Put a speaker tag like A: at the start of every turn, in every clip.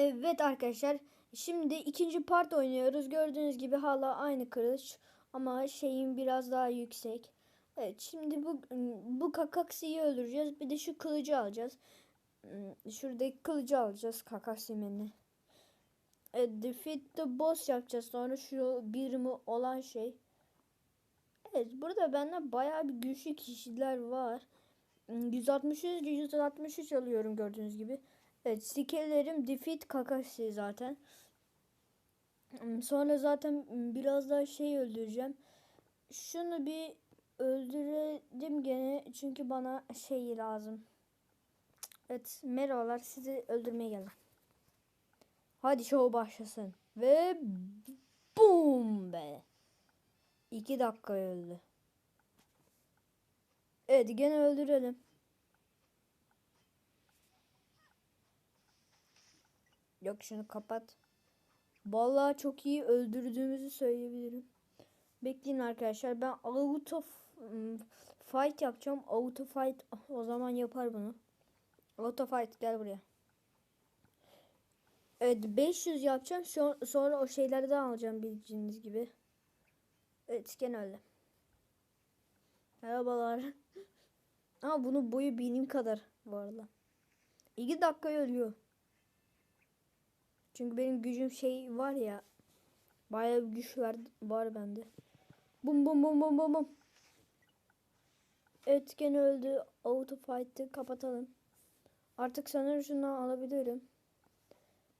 A: Evet arkadaşlar. Şimdi ikinci part oynuyoruz. Gördüğünüz gibi hala aynı kılıç. Ama şeyin biraz daha yüksek. Evet şimdi bu bu kakaksiyi öldüreceğiz. Bir de şu kılıcı alacağız. Hmm, Şuradaki kılıcı alacağız kakaksimenini. Evet, defeat the boss yapacağız. Sonra şu birimi olan şey. Evet burada bende bayağı bir güçlü kişiler var. Hmm, 163 163 alıyorum gördüğünüz gibi. Evet skill'lerim defeat kakasi zaten. Hmm, Sonra zaten biraz daha şey öldüreceğim. Şunu bir öldürelim gene çünkü bana şey lazım. Evet merhabalar sizi öldürmeye geldim. Hadi show başlasın. Ve boom be. 2 dakika öldü. Evet gene öldürelim. Yok şunu kapat. Vallahi çok iyi öldürdüğümüzü söyleyebilirim. Bekleyin arkadaşlar. Ben auto f- fight yapacağım. Auto fight o zaman yapar bunu. Auto fight gel buraya. Evet 500 yapacağım. Sonra o şeylerden alacağım bildiğiniz gibi. Evet gene öyle. Merhabalar. Ama bunun boyu benim kadar bu arada. 2 dakika ölüyor. Çünkü benim gücüm şey var ya. Bayağı bir güç var, var bende. Bum bum bum bum bum bum. Evet gene öldü. Auto fight'ı kapatalım. Artık sanırım şunu alabilirim.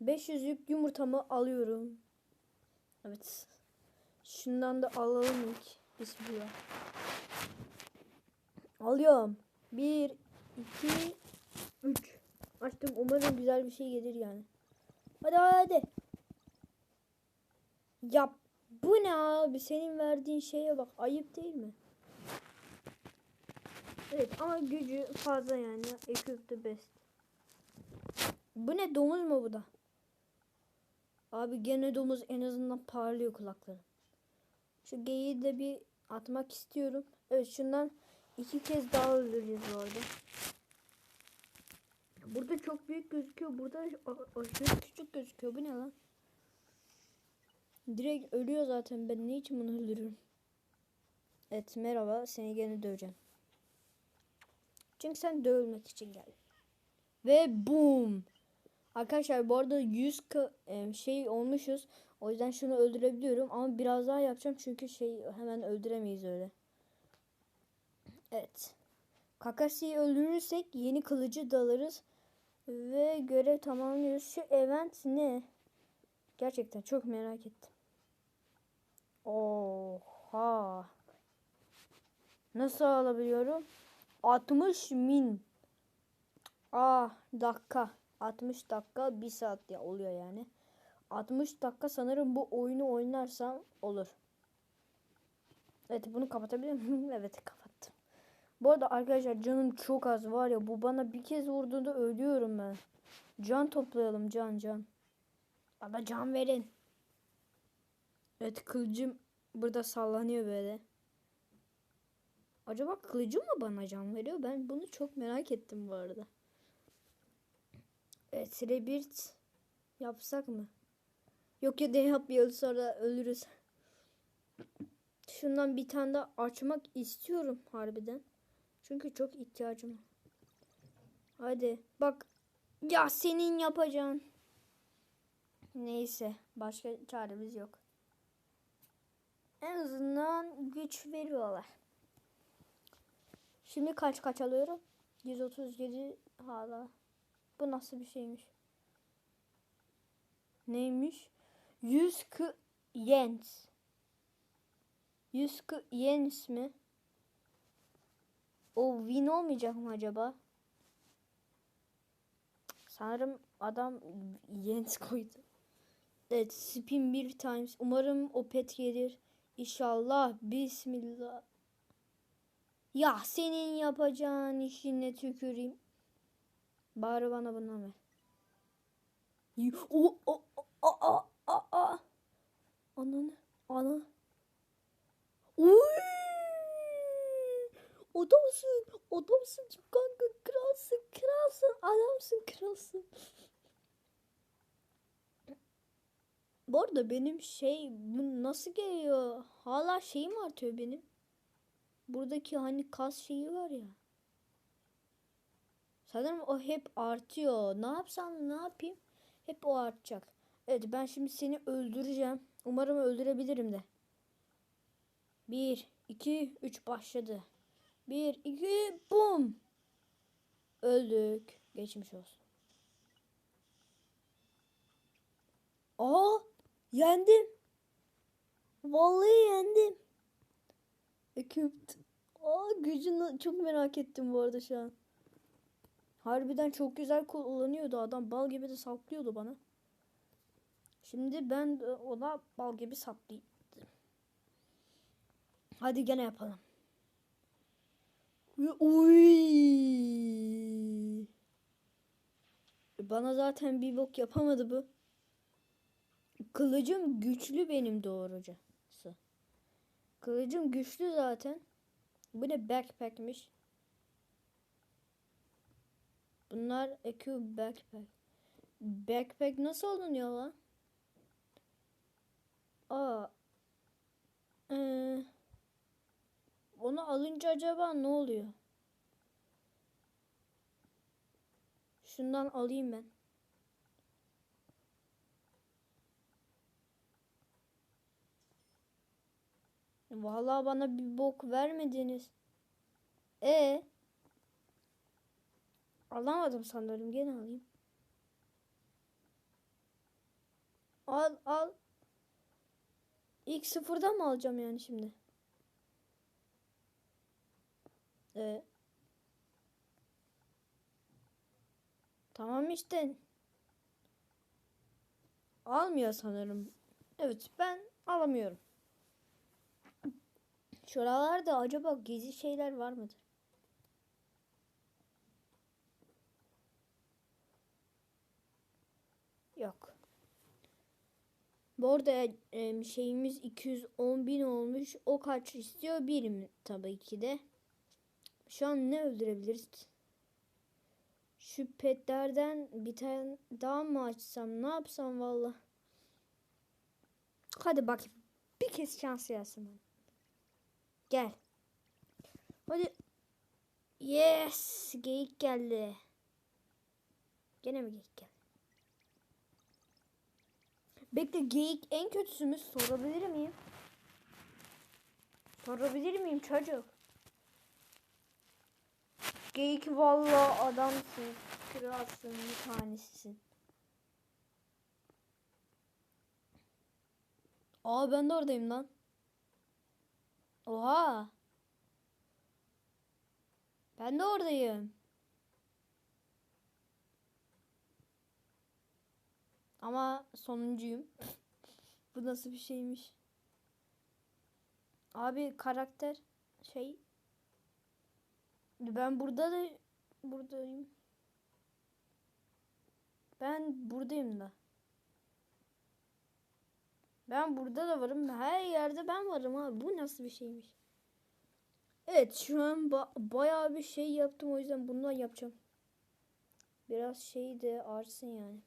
A: 500 yük yumurtamı alıyorum. Evet. Şundan da alalım ilk. Bismillah. Alıyorum. 1, 2, 3. Açtım. Umarım güzel bir şey gelir yani. Hadi hadi. Ya bu ne abi? Senin verdiğin şeye bak. Ayıp değil mi? Evet ama gücü fazla yani. Equip the best. Bu ne domuz mu bu da? Abi gene domuz en azından parlıyor kulakları. Şu geyiği de bir atmak istiyorum. Evet şundan iki kez daha öldüreceğiz bu arada. Burada çok büyük gözüküyor. Burada aşırı küçük gözüküyor. Bu ne lan? Direkt ölüyor zaten. Ben niçin bunu öldürürüm? Evet merhaba. Seni gene döveceğim. Çünkü sen dövülmek için geldin. Ve boom. Arkadaşlar bu arada 100 ka- e, şey olmuşuz. O yüzden şunu öldürebiliyorum ama biraz daha yapacağım çünkü şey hemen öldüremeyiz öyle. Evet. Kakasi'yi öldürürsek yeni kılıcı dalarız ve görev tamamlıyoruz. Şu event ne? Gerçekten çok merak ettim. Oha. Nasıl alabiliyorum? 60 min. Ah dakika. 60 dakika 1 saat ya oluyor yani. 60 dakika sanırım bu oyunu oynarsam olur. Evet bunu kapatabilir miyim? evet kapattım. Bu arada arkadaşlar canım çok az var ya bu bana bir kez vurduğunda ölüyorum ben. Can toplayalım can can. Bana can verin. Evet kılıcım burada sallanıyor böyle. Acaba kılıcım mı bana can veriyor? Ben bunu çok merak ettim bu arada. Evet Rebirth yapsak mı? Yok ya da yapmayalım sonra ölürüz. Şundan bir tane daha açmak istiyorum harbiden. Çünkü çok ihtiyacım var. Hadi bak. Ya senin yapacağın. Neyse başka çaremiz yok. En azından güç veriyorlar. Şimdi kaç kaç alıyorum? 137 hala. Bu nasıl bir şeymiş? Neymiş? 100 k yens. 100 k yens mi? O win olmayacak mı acaba? Sanırım adam yens koydu. Evet spin bir times. Umarım o pet gelir. İnşallah. Bismillah. Ya senin yapacağın işine tüküreyim. Bari bana bundan ver. O o o a a a. Ananı ana. Uy! Adamsın, adamsın kanka kralsın, kralsın, adamsın, kralsın. Bu arada benim şey bu nasıl geliyor? Hala şeyim artıyor benim. Buradaki hani kas şeyi var ya. Sanırım o hep artıyor. Ne yapsam ne yapayım? Hep o artacak. Evet ben şimdi seni öldüreceğim. Umarım öldürebilirim de. 1, 2, 3 başladı. 1, 2, bum. Öldük. Geçmiş olsun. Aa, yendim. Vallahi yendim. Eküpt. Aa, gücünü çok merak ettim bu arada şu an. Harbiden çok güzel kullanıyordu adam. Bal gibi de saplıyordu bana. Şimdi ben ona bal gibi saplayayım. Hadi gene yapalım. Uy. Bana zaten bir bok yapamadı bu. Kılıcım güçlü benim doğrucusu. Kılıcım güçlü zaten. Bu ne backpack'miş. Bunlar EQ backpack. Nasıl alınıyor lan? Aa. Onu alınca acaba ne oluyor? Şundan alayım ben. Vallahi bana bir bok vermediniz. E Alamadım sanırım. Gene alayım. Al al. İlk sıfırdan mı alacağım yani şimdi? Ee, tamam işte. Almıyor sanırım. Evet ben alamıyorum. Şuralarda acaba gizli şeyler var mıdır? Yok. Bu arada şeyimiz 210 bin olmuş. O kaç istiyor? Birim tabii ki de. Şu an ne öldürebiliriz? Şu petlerden bir tane daha mı açsam? Ne yapsam valla? Hadi bak. Bir kez şans gelsin bana. Gel. Hadi. Yes. Geyik geldi. Gene mi geyik geldi? Bekle geyik en kötüsü mü? Sorabilir miyim? Sorabilir miyim çocuk? Geyik vallahi adamsın. Kralsın bir tanesisin. Aa ben de oradayım lan. Oha. Ben de oradayım. Ama sonuncuyum. Bu nasıl bir şeymiş? Abi karakter şey ben burada da buradayım. Ben buradayım da. Ben burada da varım. Her yerde ben varım abi. Bu nasıl bir şeymiş? Evet şu an ba bayağı bir şey yaptım. O yüzden bundan yapacağım. Biraz şey de artsın yani.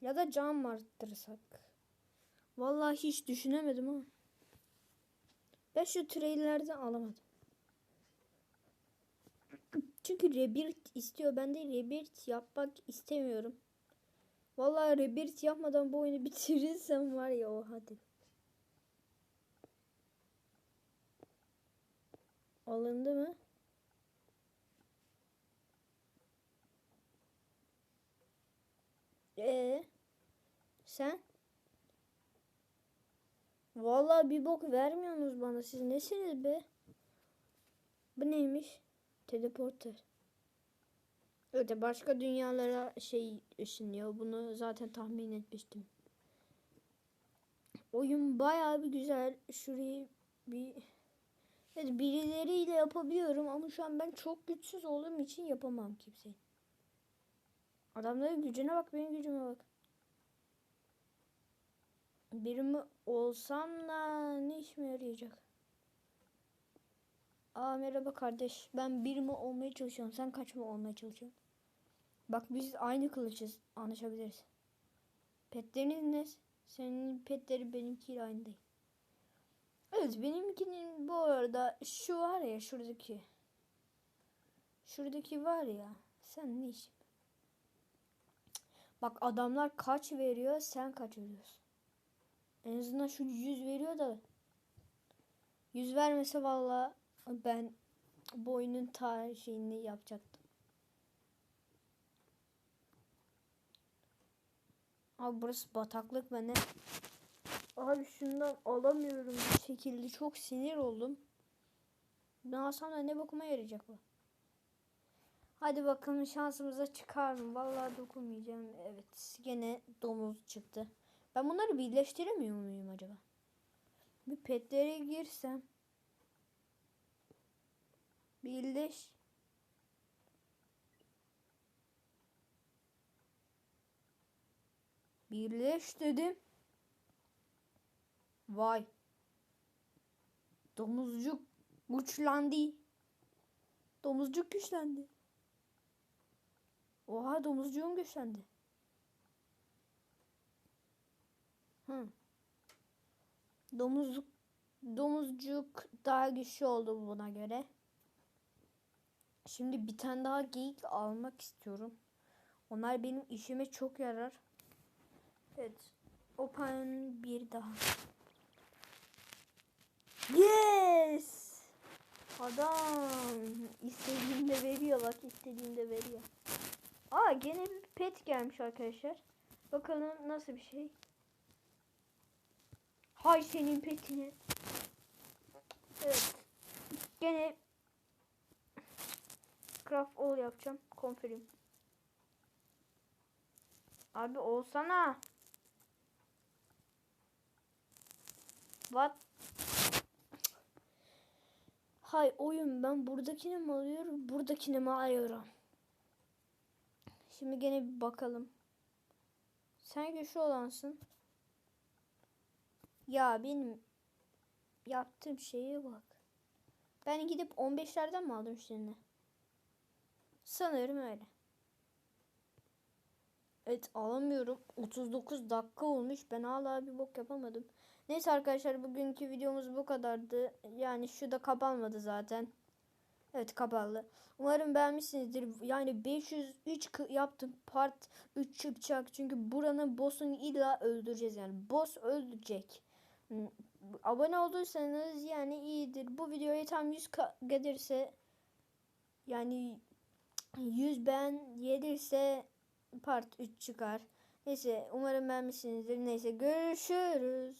A: Ya da cam arttırsak? Vallahi hiç düşünemedim ama. Ben şu trailerden alamadım. Çünkü Rebirth istiyor. Ben de Rebirth yapmak istemiyorum. Vallahi Rebirth yapmadan bu oyunu bitirirsem var ya o hadi. Alındı mı? Ee, sen? Vallahi bir bok vermiyorsunuz bana. Siz nesiniz be? Bu neymiş? Teleporter. Evet başka dünyalara şey ışınlıyor. Bunu zaten tahmin etmiştim. Oyun bayağı bir güzel. Şurayı bir Evet birileriyle yapabiliyorum ama şu an ben çok güçsüz olduğum için yapamam kimseyi. Adamların gücüne bak benim gücüme bak. Birimi olsam da ne işime yarayacak? Aa merhaba kardeş. Ben birimi olmaya çalışıyorum. Sen kaç mı olmaya çalışıyorsun? Bak biz aynı kılıçız. Anlaşabiliriz. Petleriniz ne? Senin petleri benimkiyle aynı değil. Evet benimkinin bu arada şu var ya şuradaki. Şuradaki var ya. Sen ne işin? Bak adamlar kaç veriyor sen kaç veriyorsun. En azından şu 100 veriyor da 100 vermese valla ben bu oyunun ta şeyini yapacaktım. Abi burası bataklık ben ne? Abi şundan alamıyorum bir şekilde çok sinir oldum. Ne alsam da ne bakıma yarayacak bu? Hadi bakalım şansımıza çıkar mı? Vallahi dokunmayacağım. Evet gene domuz çıktı. Ben bunları birleştiremiyor muyum acaba? Bir petlere girsem. Birleş. Birleş dedim. Vay. Domuzcuk güçlendi. Domuzcuk güçlendi. Oha domuzcuğum güçlendi. Hı. Domuzcuk domuzcuk daha güçlü oldu buna göre. Şimdi bir tane daha geyik almak istiyorum. Onlar benim işime çok yarar. Evet. Open bir daha. Yes! Adam istediğinde veriyor bak istediğinde veriyor. Aa gene bir pet gelmiş arkadaşlar. Bakalım nasıl bir şey. Hay senin petine. Evet. Gene craft all yapacağım. Confirm. Abi olsana. What? Hay oyun ben buradakini mi alıyorum? Buradakini mi alıyorum? Şimdi gene bir bakalım. Sen güçlü olansın. Ya benim yaptığım şeye bak. Ben gidip 15'lerden mi aldım şimdi? Sanırım öyle. Evet alamıyorum. 39 dakika olmuş. Ben hala bir bok yapamadım. Neyse arkadaşlar bugünkü videomuz bu kadardı. Yani şu da kapanmadı zaten. Evet kapalı. Umarım beğenmişsinizdir. Yani 503 yaptım. Part 3 çıkacak. Çünkü buranın boss'unu illa öldüreceğiz yani. Boss öldürecek. Hmm, Abone olduysanız yani iyidir. Bu videoya tam 100 gelirse yani 100 ben gelirse part 3 çıkar. Neyse umarım beğenmişsinizdir. Neyse görüşürüz.